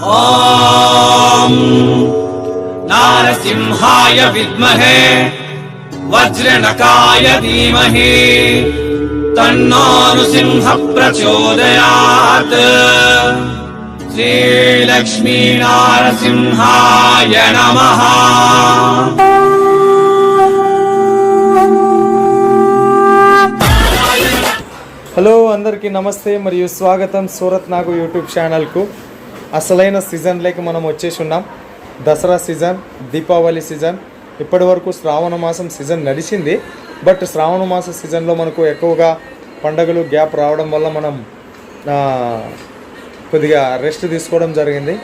ॐ नारसिंहाय विद्महे वज्रनकाय धीमहि तन्नो नृसिंह प्रचोदयात् श्रीलक्ष्मीनारसिंहाय नमः హలో అందరికీ నమస్తే మరియు స్వాగతం సూరత్ నాగు యూట్యూబ్ ఛానల్కు అసలైన సీజన్లోకి మనం వచ్చేసి ఉన్నాం. దసరా సీజన్ దీపావళి సీజన్ ఇప్పటి వరకు శ్రావణ మాసం సీజన్ నడిచింది. బట్ శ్రావణ మాస సీజన్లో మనకు ఎక్కువగా పండగలు గ్యాప్ రావడం వల్ల మనం కొద్దిగా రెస్ట్ తీసుకోవడం జరిగింది.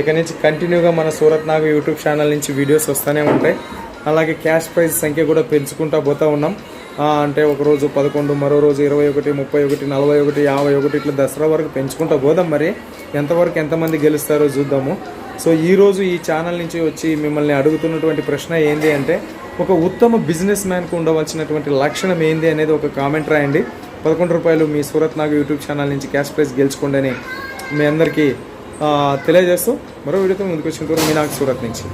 ఇక నుంచి కంటిన్యూగా మన సూరత్ నాగు యూట్యూబ్ ఛానల్ నుంచి వీడియోస్ వస్తూనే ఉంటాయి. అలాగే క్యాష్ ప్రైజ్ సంఖ్య కూడా పెంచుకుంటూ పోతూ ఉన్నాం. అంటే ఒక రోజు పదకొండు మరో రోజు ఇరవై ఒకటి ముప్పై ఒకటి నలభై ఒకటి యాభై ఒకటి ఇట్లా దసరా వరకు పెంచుకుంటూ పోదాం మరి. ఎంతవరకు ఎంతమంది గెలుస్తారో చూద్దాము. సో ఈరోజు ఈ ఛానల్ నుంచి వచ్చి మిమ్మల్ని అడుగుతున్నటువంటి ప్రశ్న ఏంటి అంటే ఒక ఉత్తమ బిజినెస్ మ్యాన్కు ఉండవలసినటువంటి లక్షణం ఏంది అనేది ఒక కామెంట్ రాయండి. పదకొండు రూపాయలు మీ సూరత్ నాగ్ యూట్యూబ్ ఛానల్ నుంచి క్యాష్ ప్రైజ్ గెలుచుకోండి అని మీ అందరికీ తెలియజేస్తూ మరో వీడియోతో ముందుకు వచ్చిన మీ నాకు సూరత్ నుంచి.